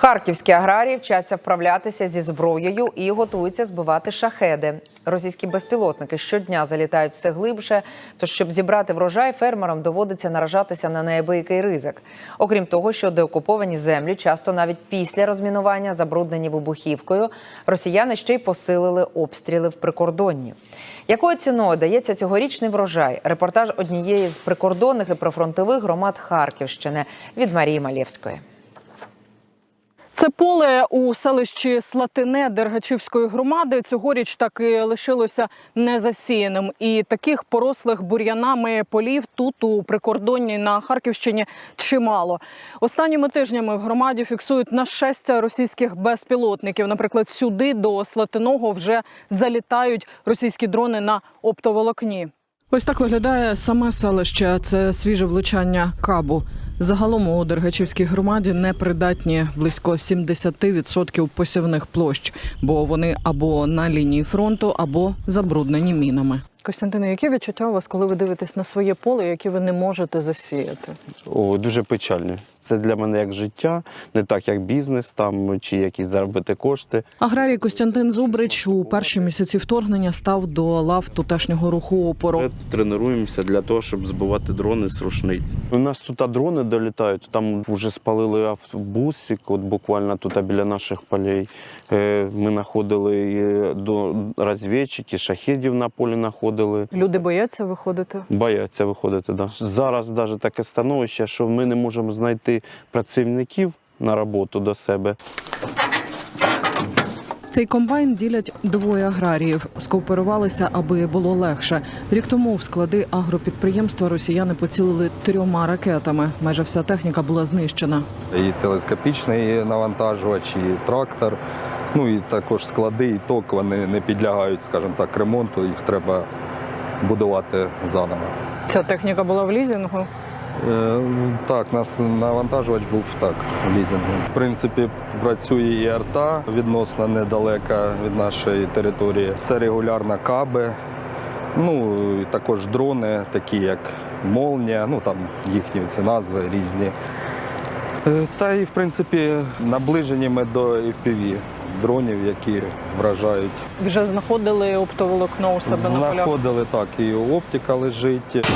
Харківські аграрії вчаться вправлятися зі зброєю і готуються збивати шахеди. Російські безпілотники щодня залітають все глибше. Тож, щоб зібрати врожай, фермерам доводиться наражатися на неабиякий ризик. Окрім того, що деокуповані землі часто навіть після розмінування забруднені вибухівкою, росіяни ще й посилили обстріли в прикордонні. Якою ціною дається цьогорічний врожай? Репортаж однієї з прикордонних і прифронтових громад Харківщини від Марії Малєвської. Це поле у селищі Слатине Дергачівської громади цьогоріч так і лишилося незасіяним. І таких порослих бур'янами полів тут у прикордонні на Харківщині чимало. Останніми тижнями в громаді фіксують нашестя російських безпілотників. Наприклад, сюди до Слатиного вже залітають російські дрони на оптоволокні. Ось так виглядає саме селище. Це свіже влучання кабу. Загалом у Дергачівській громаді непридатні близько 70% посівних площ, бо вони або на лінії фронту, або забруднені мінами. Костянтине, яке відчуття у вас, коли ви дивитесь на своє поле, яке ви не можете засіяти? О, дуже печально. Це для мене як життя, не так як бізнес там чи якісь заробити кошти. Аграрій Костянтин Зубрич у перші місяці вторгнення став до лав тутешнього руху опору. Ми тренуємося для того, щоб збивати дрони з рушниць. У нас тут дрони долітають. Там вже спалили автобусик, от буквально тут біля наших полей. Е, Ми знаходили до розвідчики, шахідів на полі знаходили. Люди бояться виходити. Бояться виходити. Да. Зараз навіть таке становище, що ми не можемо знайти працівників на роботу до себе. Цей комбайн ділять двоє аграріїв. Скооперувалися, аби було легше. Рік тому в склади агропідприємства росіяни поцілили трьома ракетами. Майже вся техніка була знищена. І телескопічний навантажувач, і трактор. Ну і також склади і ток вони не підлягають, скажімо так, ремонту. Їх треба будувати заново. Ця техніка була в лізінгу. Е, Так, нас навантажувач був так в. В принципі, працює і арта відносно недалека від нашої території. Це регулярно каби. Ну і також дрони, такі як Молнія, ну там їхні ці назви різні. Е, Та і в принципі наближені ми до FPV дронів, які вражають. Вже знаходили оптоволокно у себе на полях. Знаходили так, і оптика лежить.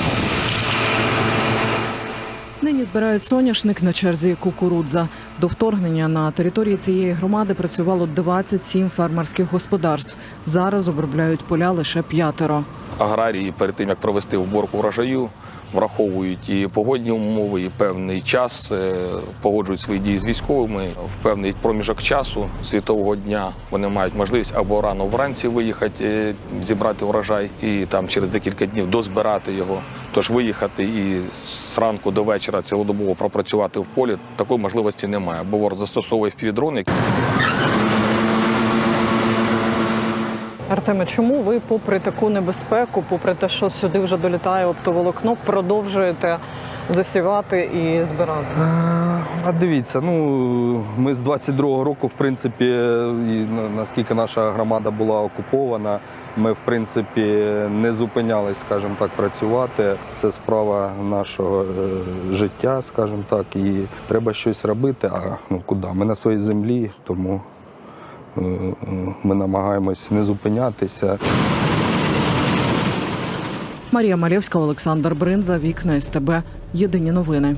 Нині збирають соняшник на черзі кукурудза. До вторгнення на території цієї громади працювало 27 фермерських господарств. Зараз обробляють поля лише п'ятеро. аграрії перед тим як провести уборку врожаю, враховують і погодні умови, і певний час е, погоджують свої дії з військовими. В певний проміжок часу світового дня вони мають можливість або рано вранці виїхати, е, зібрати врожай, і там через декілька днів дозбирати його. Тож виїхати і з ранку до вечора цілодобово пропрацювати в полі такої можливості немає. Бо ворог застосовує впівдрони, Артеме, чому ви, попри таку небезпеку, попри те, що сюди вже долітає оптоволокно, продовжуєте засівати і збирати? А дивіться, ну ми з 22-го року, в принципі, і наскільки наша громада була окупована, ми в принципі не зупинялись, скажімо так, працювати. Це справа нашого е, життя, скажімо так, і треба щось робити. А ну куди? Ми на своїй землі, тому е, ми намагаємось не зупинятися. Марія Малєвська, Олександр Бринза, вікна СТБ. Єдині новини.